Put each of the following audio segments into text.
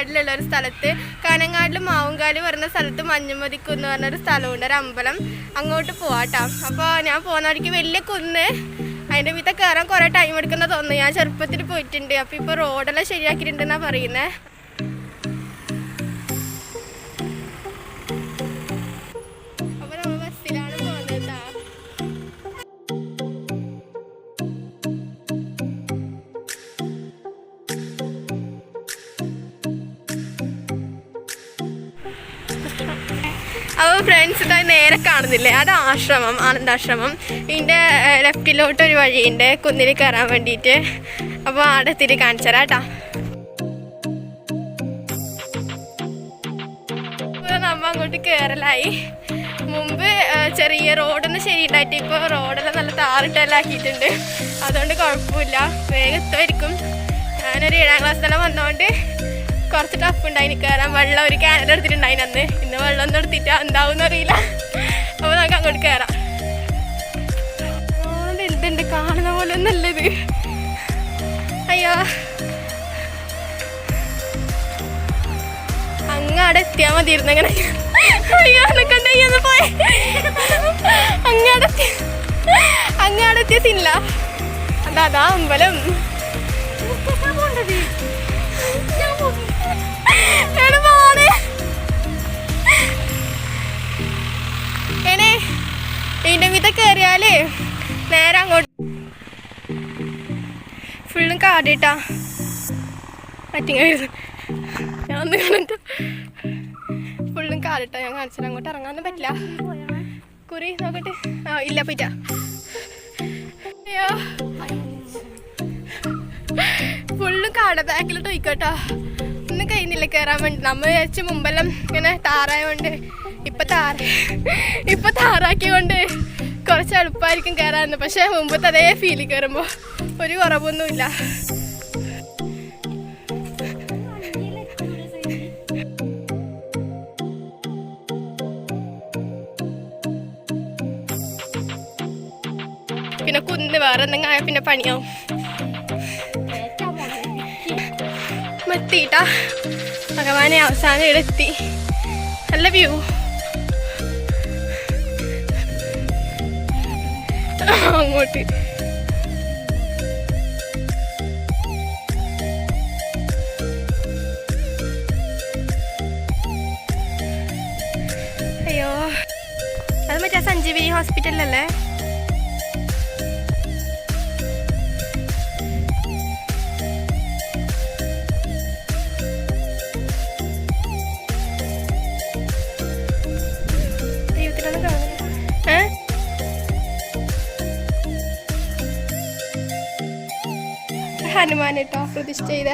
കാനങ്ങാടിലുള്ള ഒരു സ്ഥലത്ത്. കാനങ്ങാടിൽ മാവുങ്കാൽ പറഞ്ഞ സ്ഥലത്ത് മഞ്ഞുമതി എന്ന് പറഞ്ഞൊരു സ്ഥലമുണ്ട്. ഒരു അമ്പലം. അങ്ങോട്ട് പോവാട്ടോ അപ്പോൾ ഞാൻ പോകുന്ന വഴിക്ക് വലിയ കുന്ന്. അതിന്റെ വീട്ടിൽ കയറാൻ കുറേ ടൈം എടുക്കുന്ന തോന്നുന്നു. ഞാൻ ചെറുപ്പത്തിൽ പോയിട്ടുണ്ട്. അപ്പോൾ ഇപ്പോൾ റോഡെല്ലാം ശരിയാക്കിയിട്ടുണ്ടെന്നാണ് പറയുന്നത് അപ്പോൾ ഫ്രണ്ട്സ് ഇതാ നേരെ കാണുന്നില്ലേ? അത് ആശ്രമം ആനന്ദാശ്രമം ഇതിന്റെ ലെഫ്റ്റിലോട്ട് ഒരു വഴിയുണ്ട്. കുന്നിൽ കയറാൻ വേണ്ടിയിട്ട് അപ്പോൾ അവിടെ എത്തിയിട്ട് കാണിച്ചു തരാം കേട്ടോ. നമ്മ അങ്ങോട്ട് കയറലായി മുമ്പ് ചെറിയ റോഡൊന്നും ശരിയുണ്ടായിട്ട് ഇപ്പോൾ റോഡെല്ലാം നല്ല താറിട്ടെല്ലാം ആക്കിയിട്ടുണ്ട്. അതുകൊണ്ട് കുഴപ്പമില്ല. വേഗത്തായിരിക്കും ഞാനൊരു ഏഴാം ക്ലാസ്സിലെല്ലാം വന്നതുകൊണ്ട് കുറച്ച് ടഫ് ഉണ്ടായിന് കയറാൻ വെള്ളം ഒരു ക്യാനൽ എടുത്തിട്ടുണ്ടായിന് അന്ന്. ഇന്ന് വെള്ളം ഒന്നും എടുത്തിട്ട് എന്താവും അറിയില്ല. അപ്പോൾ നമുക്ക് അങ്ങോട്ട് കയറാം എന്തുണ്ട് കാണുന്ന പോലെ നല്ലത് അയ്യോ. അങ്ങാടെ എത്തിയാൽ മതിയിരുന്നു അങ്ങനെ. അയ്യോ കണ്ടയ്യൊന്ന് പോയി? അങ്ങാടെ അങ്ങാടെ എത്തിയ തിന്നില്ല അതാ അതാ അമ്പലം. ഇതിന്റെ വിധ കയറിയാലേ നേരെ അങ്ങോട്ട്. ഫുള്ളും കാടിട്ടാ. പറ്റിങ്ങായിരുന്നു ഞാൻ ഒന്ന് കണ്ടിട്ട് ഫുള്ളും കാടിട്ടാ. ഞാൻ കാണിച്ചത് അങ്ങോട്ട് ഇറങ്ങാനൊന്നും പറ്റില്ല. കുറി നോക്കട്ടെ. ആ ഇല്ല പോയിട്ടാ. അയ്യോ. ഫുള്ളും കാട ബാക്കിലോട്ട് പോയിക്കോട്ടോ. ഒന്നും കഴിയുന്നില്ല കയറാൻ വേണ്ടി. നമ്മൾ വിചാരിച്ച മുമ്പെല്ലാം ഇങ്ങനെ താറായോണ്ട് ഇപ്പൊ താറ ഇപ്പൊ താറാക്കിയോണ്ട് കുറച്ച് എളുപ്പമായിരിക്കും കയറാന്ന് പക്ഷെ മുമ്പത്തെ അതേ ഫീൽ കയറുമ്പോൾ ഒരു കുറവൊന്നുമില്ല. പിന്നെ കുന്ന് വേറെ എന്തെങ്കിലും ആയാൽ പിന്നെ പണിയാവും. എത്തിയിട്ടാ. ഭഗവാനെ അവസാനം ഇവിടെ എത്തി. നല്ല വ്യൂ. അങ്ങോട്ട്. അയ്യോ. അത് മറ്റേ സഞ്ജീവിനി ഹോസ്പിറ്റലിലല്ലേ ഹനുമാൻ കേട്ടോ പ്രതിഷ്ഠ ചെയ്ത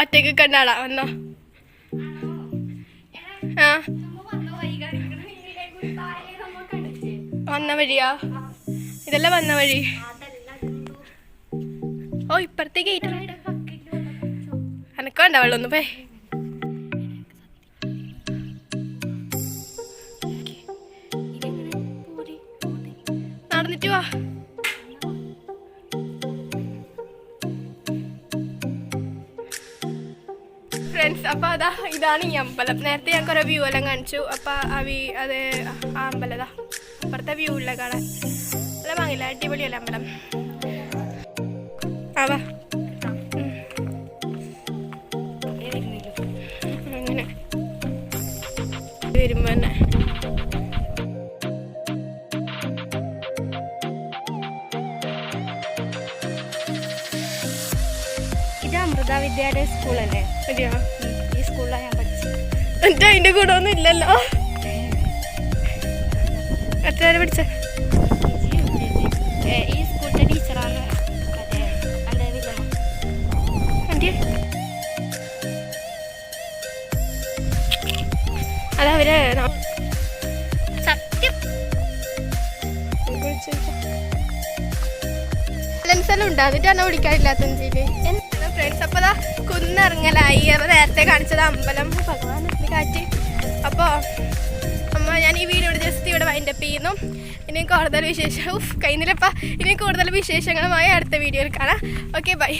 ഒറ്റയ്ക്ക് കണ്ടാടാ വന്നോ. ആ. വന്ന വഴിയാ? ഇതല്ല വന്ന വഴി. ഓ ഇപ്പഴത്തേക്ക് ഗേറ്റ് എനക്ക് വേണ്ട വെള്ളം പോയി. നടന്നിട്ട് വാ. ഫ്രണ്ട്സ് അതാ ഇതാണ് ഈ അമ്പലം. നേരത്തെ ഞാൻ കുറെ വ്യൂ എല്ലാം കാണിച്ചു. അപ്പൊ ആ വ്യൂ അത് ആ അമ്പലതാ അപ്പുറത്തെ വ്യൂ ഉള്ള കാണാൻ. നല്ല വാങ്ങില്ല. അടിപൊളിയല്ല അമ്പലം? അവ. അങ്ങനെ. തന്നെ. ഇത് അമൃത വിദ്യാലയ സ്കൂളല്ലേ ശരിയാ ഈ സ്കൂളിലാണ് ഞാൻ പഠിച്ചത്. എന്നിട്ട് അതിന്റെ കൂടെ ഒന്നും ഇല്ലല്ലോ. എത്ര വരെ പഠിച്ച? ഈ സ്കൂളിന്റെ ടീച്ചറാണ് മറ്റേ എന്റെ വില്ലമ്മ ആന്റി അതവര് സത്യം. എല്ലാം ഉണ്ട്. എന്നെ വിളിക്കാനില്ലാത്ത ഫ്രണ്ട്സ് അപ്പോൾ അതാ കുന്നിറങ്ങലായി. നേരത്തെ കാണിച്ചത് അമ്പലം. ഭഗവാൻ കാറ്റ് അപ്പോൾ അമ്മ ഞാൻ ഈ വീഡിയോ ജസ്റ്റ് ഇവിടെ വൈൻഡപ്പ് ചെയ്യുന്നു. ഇനി കൂടുതൽ വിശേഷം ഉഫ് ഇനി കൂടുതൽ വിശേഷങ്ങളുമായി അടുത്ത വീഡിയോയിൽ കാണാം. Okay bye